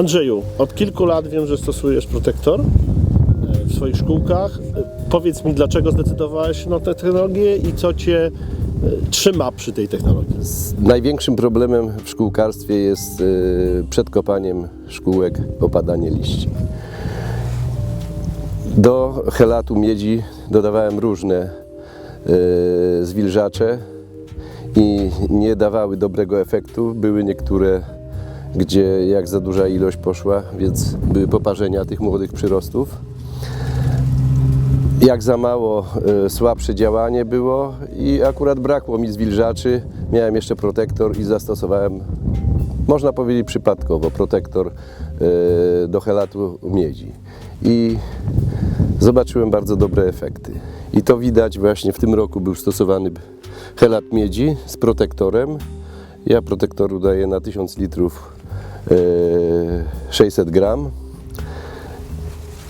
Andrzeju, od kilku lat wiem, że stosujesz protektor e, w swoich szkółkach. E, Powiedz mi, dlaczego zdecydowałeś się na tę technologię i co Cię e, trzyma przy tej technologii? Największym problemem w szkółkarstwie jest przed kopaniem szkółek opadanie liści. Do helatu miedzi dodawałem różne zwilżacze i nie dawały dobrego efektu. Były niektóre, gdzie jak za duża ilość poszła, więc były poparzenia tych młodych przyrostów. Jak za mało y, słabsze działanie było i akurat brakło mi zwilżaczy. Miałem jeszcze protektor i zastosowałem, można powiedzieć przypadkowo, protektor y, do helatu miedzi. I zobaczyłem bardzo dobre efekty. I to widać właśnie w tym roku był stosowany helat miedzi z protektorem. Ja protektoru daję na 1000 litrów 600 gram.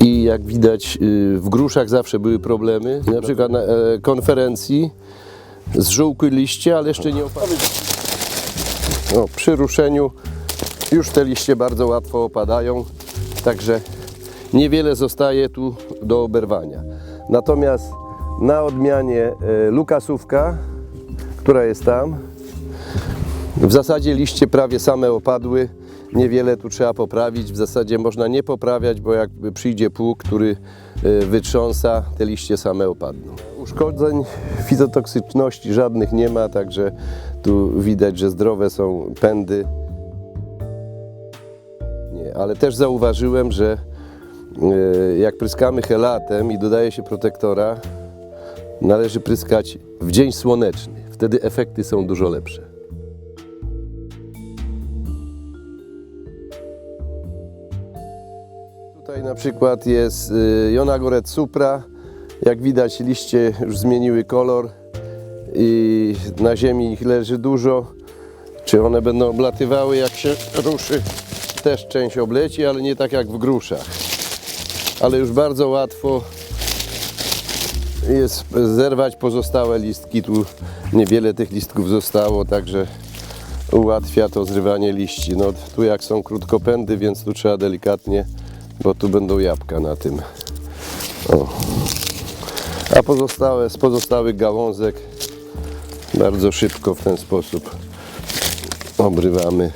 I jak widać, y, w gruszach zawsze były problemy. Na przykład na e, konferencji zżółkły liście, ale jeszcze nie opadały. No, przy ruszeniu już te liście bardzo łatwo opadają, także niewiele zostaje tu do oberwania. Natomiast na odmianie e, lukasówka, która jest tam, w zasadzie liście prawie same opadły. Niewiele tu trzeba poprawić. W zasadzie można nie poprawiać, bo jak przyjdzie pług, który y, wytrząsa, te liście same opadną. Uszkodzeń fitotoksyczności żadnych nie ma, także tu widać, że zdrowe są pędy. Nie, ale też zauważyłem, że y, jak pryskamy helatem i dodaje się protektora, należy pryskać w dzień słoneczny. Wtedy efekty są dużo lepsze. Tutaj na przykład jest y, Jonagoret supra. Jak widać liście już zmieniły kolor i na ziemi ich leży dużo. Czy one będą oblatywały jak się ruszy? Też część obleci, ale nie tak jak w gruszach. Ale już bardzo łatwo jest zerwać pozostałe listki. Tu niewiele tych listków zostało, także ułatwia to zrywanie liści. No, tu jak są krótkopędy, więc tu trzeba delikatnie, bo tu będą jabłka na tym. O. A pozostałe, z pozostałych gałązek bardzo szybko w ten sposób obrywamy.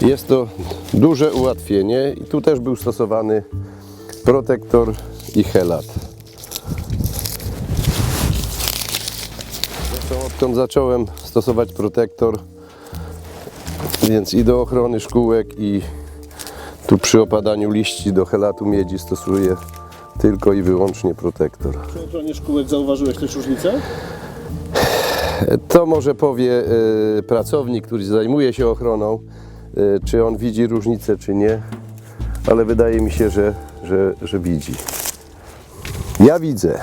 Jest to duże ułatwienie i tu też był stosowany protektor i helat. Zresztą odkąd zacząłem stosować protektor, więc i do ochrony szkółek i tu przy opadaniu liści do helatu miedzi stosuję tylko i wyłącznie protektor. Przy ochronie szkółek zauważyłeś też różnicę? To może powie e, pracownik, który zajmuje się ochroną, e, czy on widzi różnicę, czy nie, ale wydaje mi się, że, że, że widzi. Ja widzę.